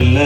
ಎಲ್ಲ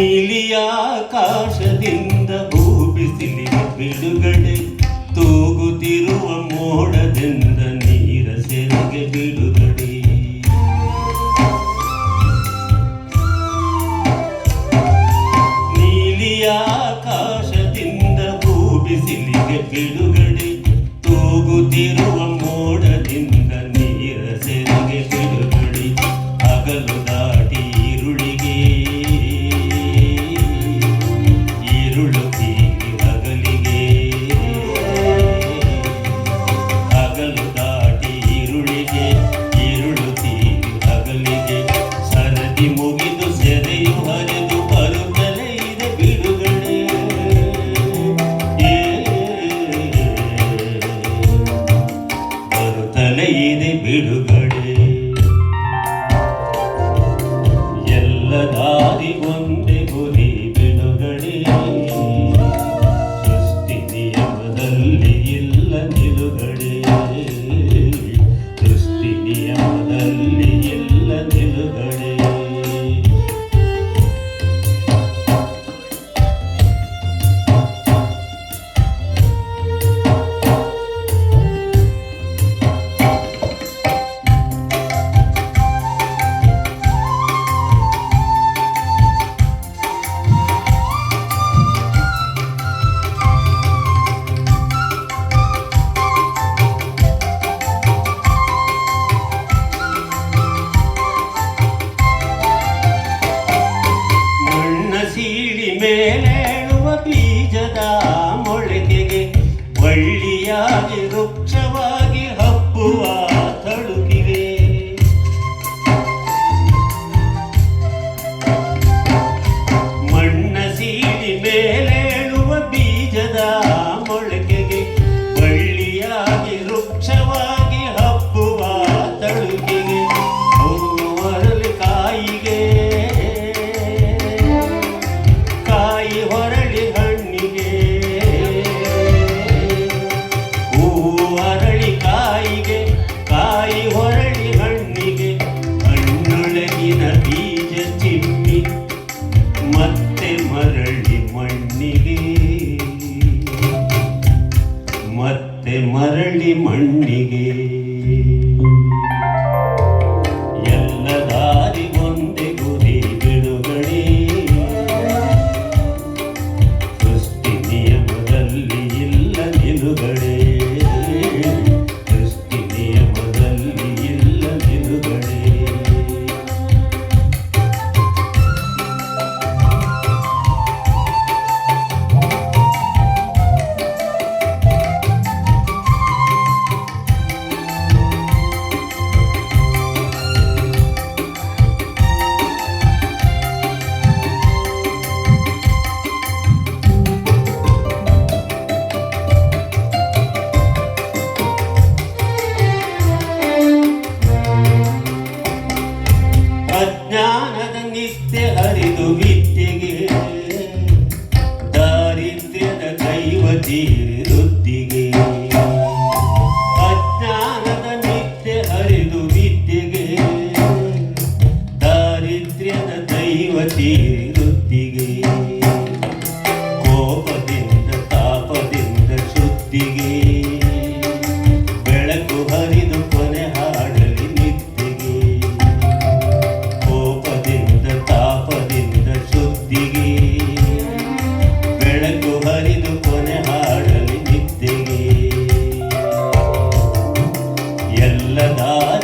ನೀಲಿಯ வள்ளியாகிருச்சவ digging. நல்லதா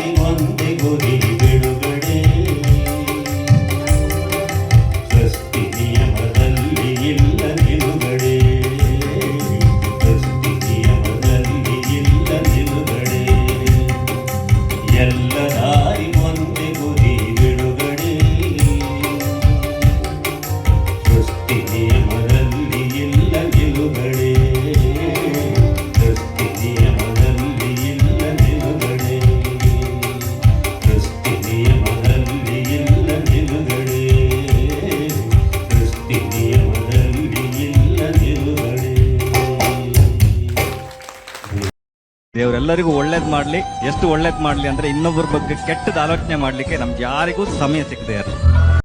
ದೇವರೆಲ್ಲರಿಗೂ ಒಳ್ಳೇದ್ ಮಾಡ್ಲಿ. ಎಷ್ಟು ಒಳ್ಳೇದ್ ಮಾಡ್ಲಿ ಅಂದ್ರೆ ಇನ್ನೊಬ್ಬರ ಬಗ್ಗೆ ಕೆಟ್ಟದ ಆಲೋಚನೆ ಮಾಡ್ಲಿಕ್ಕೆ ನಮ್ಗೆ ಯಾರಿಗೂ ಸಮಯ ಸಿಗದೆ ಇರಲಿ